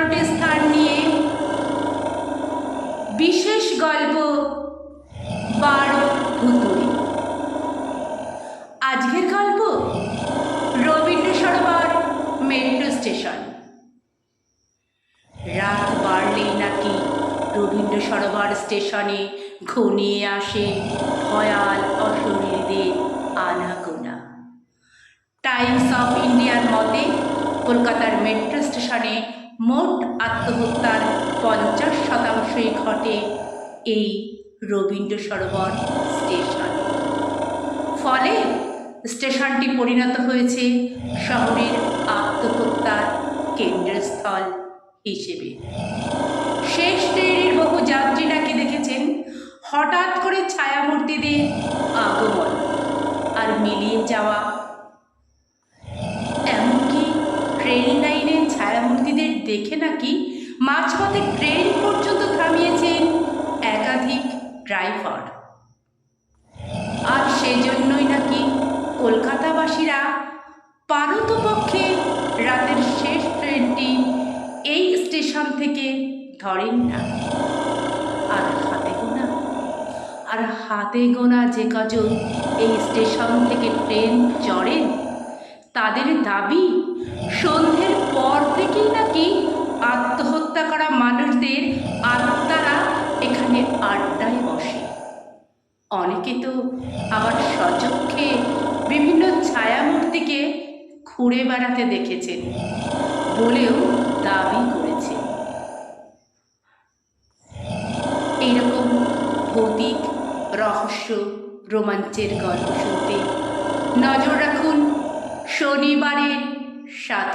এগারোটি স্থান নিয়ে বিশেষ গল্প বারো ভুতুড়ি আজকের গল্প রবীন্দ্র সরোবর মেট্রো স্টেশন। রাত বাড়লেই নাকি রবীন্দ্র সরোবর স্টেশনে ঘনিয়ে আসে ভয়াল অশরীরদের আনাগোনা। টাইমস অফ ইন্ডিয়ার মতে কলকাতার মেট্রো স্টেশনে মোট আত্মহত্যার পঞ্চাশ শতাংশই ঘটে এই রবীন্দ্র সরোবর স্টেশন। ফলে স্টেশনটি পরিণত হয়েছে শহরের আত্মহত্যার কেন্দ্রস্থল হিসেবে। শেষ ট্রেনের বহু যাত্রী নাকি দেখেছেন? হঠাৎ করে ছায়ামূর্তিদের আগমন আর মিলিয়ে যাওয়া দেখে নাকি মাঝপথে ট্রেন পর্যন্ত থামিয়েছেন একাধিক ড্রাইভার। আর সেজন্যই নাকি কলকাতাবাসীরা পারতপক্ষে রাতের শেষ ট্রেনটি এই স্টেশন থেকে ধরেন না। আর হাতে গোনা, আর হাতে গোনা যে কজন এই স্টেশন থেকে ট্রেন চড়েন, তাদের দাবি করা মানুষদের আত্মারা এখানে আড্ডায় বসে। অনেকে তো আবার সচক্ষে বিভিন্ন ছায়ামূর্তিকে ঘুরে বেড়াতে দেখেছেন বলেও দাবি করেছে। এইরকম ভৌতিক, রহস্য, রোমাঞ্চের গল্প শুনতে নজর রাখুন শনিবারের সাত